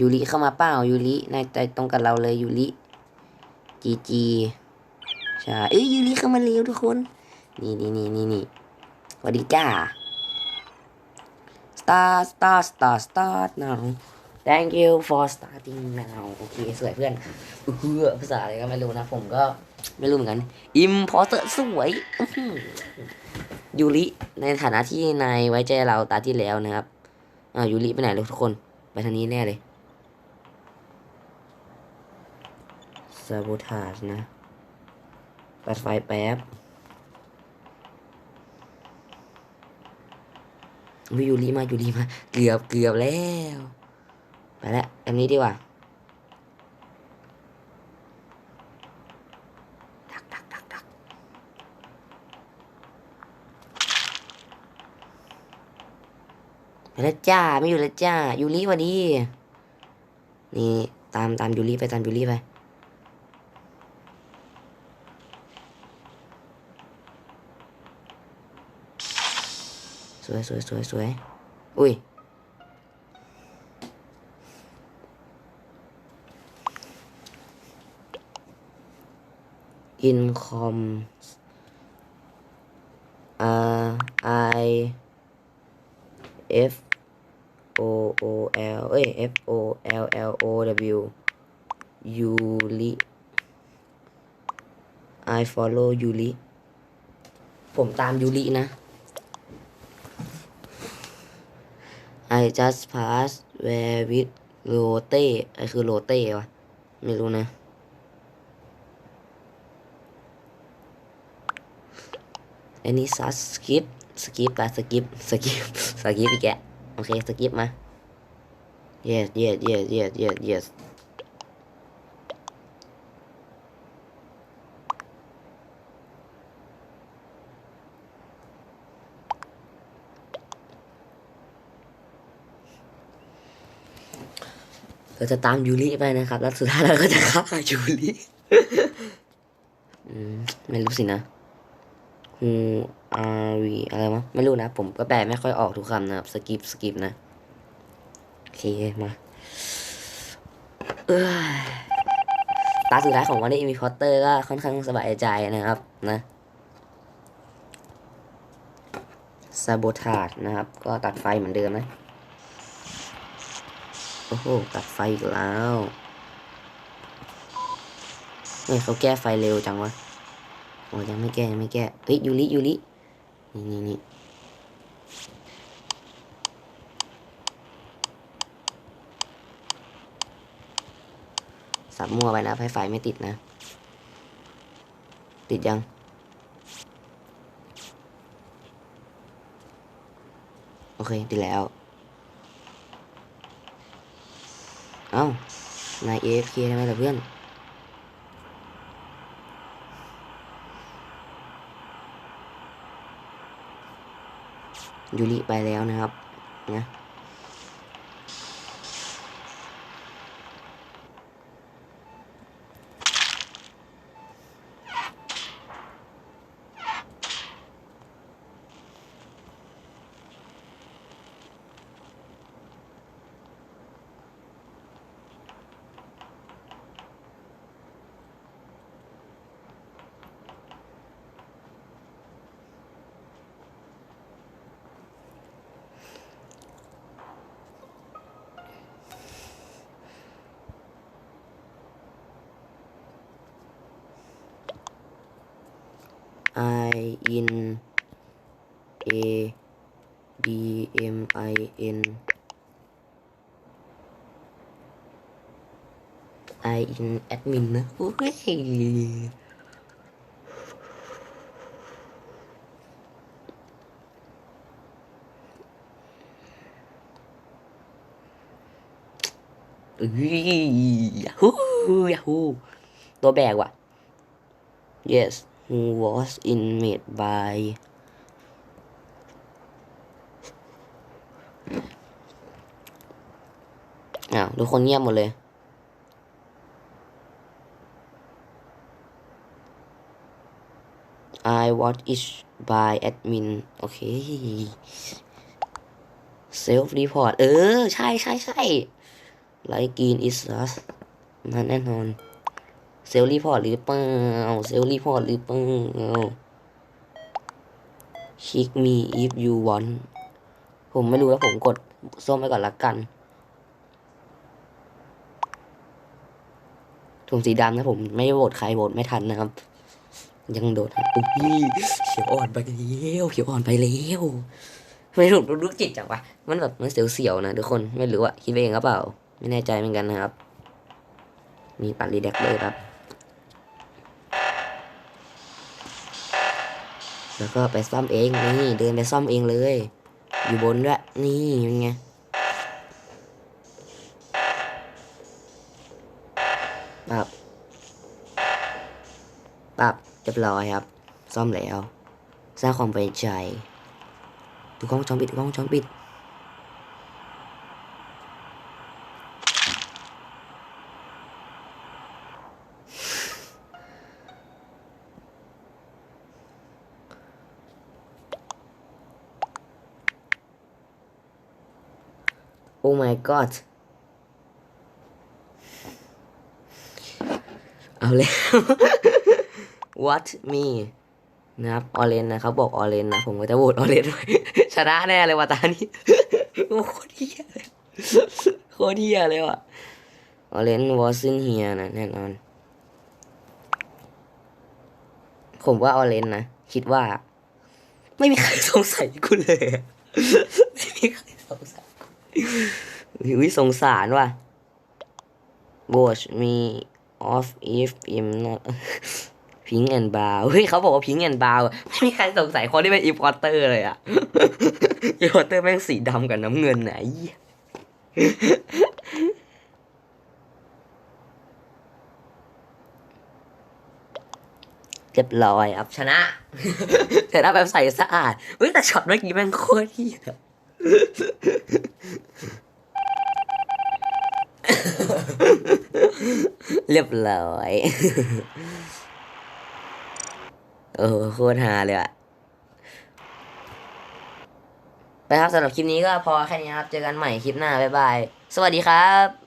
ยูริเข้ามาเปล่ายูรินายใจตรงกับเราเลยยูริจีจีใช่เอ้ยยูริเข้ามาเร็วทุกคน นี่นี่นี่นี่นี่สวัสดีจ้า start start start start now thank you for starting now โอเคสวยเพื่อนเออภาษาอะไรก็ไม่รู้นะ ผมก็ไม่รู้เหมือนกัน importer สวยอื้อหือยูริในฐานะที่นายไว้ใจเราตาที่แล้วนะครับอ่ายูริไปไหนเลยทุกคน ไปทางนี้แน่เลย sabotage นะปัดไฟแป๊บวิยูริมายูริมา เกือบเกือบแล้ว ไปแล้วอันนี้ดีกว่าดักดักดักดักไปแล้วจ้า ไม่อยู่แล้วจ้ายูริสวันนี้นี่ ตามตามยูริไปตามยูริไป สวยสวยสวยสวยอุ้ยอินคอมอ่า I F O O L เอ้ย F O L L O W ยูริ I follow ยูริ ผมตามยูรินะ I just pass where with โรเต้ไอคือโรเต้วะ ไม่รู้นะ อันนี้ซัสสกิปสกิปกับสกิปสกิปสกิปอีกแกโอเค สกิปมา yes yes yes yes yes yes เราจะตามยูริไปนะครับ แล้วสุดท้ายเราก็จะฆ่ายูริไม่รู้สินะฮูอารีอะไรวะไม่รู้นะ ผมก็แปลไม่ค่อยออกทุกคำนะครับ สกิปสกิปนะ โอเค มาตาสุดท้ายของวันนี้มีพอตเตอร์ก็ค่อนข้างสบายใจนะครับ นะซาโบทาดนะครับ ก็ตัดไฟเหมือนเดิมนะ โอ้โห ตัดไฟอีกแล้วเฮ้ยเขาแก้ไฟเร็วจังวะ โอ้ยังไม่แก้ยังไม่แก้ เฮ้ยยูริยูรินี่นี่นี่สับมั่วไปนะไฟไฟไม่ติดนะ ติดยัง โอเคติดแล้ว เอ้านาย AFK ทำไมล่ะเพื่อน ยูริไปแล้วนะครับ นะ I in A D M I N I in admin นะโอ้ยเอ้ยยาฮูยาฮูตัวแบกว่ะ yes who was in made by อ้าวทุกคนเงียบหมดเลย I watch it by admin โอเค self report เออ ใช่ใช่ใช่ไลกีนอิสซัสมาแน่นอน เซลล์รีพอร์ตหรือเปล่าเซลล์รีพอร์ตหรือเปล่าชิกมี if you want ผมไม่รู้แล้วผมกดส้มไปก่อนละกันถุงสีดำนะผมไม่โหวตใครโหวตไม่ทันนะครับ ยังโดดครับอุ้ยเขียวอ่อนไปแล้วเขียวอ่อนไปแล้วไม่ถูกรู้จิตจังวะมันแบบมันเสียวๆนะทุกคนไม่รู้อะคิดไปเองหรือเปล่า ไม่แน่ใจเหมือนกันนะครับ มีปัดรีแดกเลยครับ แล้วก็ไปซ่อมเองนี่เดินไปซ่อมเองเลย อยู่บนด้วยนี่ยังไงปับปับเรียบร้อยครับ ซ่อมแล้ว สร้างความไว้ใจดูกล้องวงจอมปิดดูกล้องวงจอมปิด โอ้ my god เอาแล้ว what me นะครับออเรนนะเขาบอกออเรนนะ ผมก็จะโหวตออเรนด้วยชนะแน่เลยว่ะตานี้โอ้โคตรเฮียเลยโคตรเฮียเลยว่ะออเรนวอซินเฮียนะแน่นอน ผมว่าออเรนนะ คิดว่า ไม่มีใครสงสัยกูเลย ไม่มีใครสงสัย อุ้ยสงสารว่ะ watch me off if I'm not pink and brown เฮ้ยเขาบอกว่า pink and brown ไม่มีใครสงสัยคนที่เป็น importer เลยอะ importer แม่งสีดำกับน้ำเงินไหนะไอ้เหี้ยเรียบร้อยครับชนะชนะแบบใส่สะอาดเฮ้ยแต่ช็อตเมื่อกี้แม่งโคตรเหี้ย เรียบร้อย โอ้โคตรฮาเลยอะไปครับสำหรับคลิปนี้ก็พอแค่นี้ครับ เจอกันใหม่คลิปหน้า บ๊ายบาย สวัสดีครับ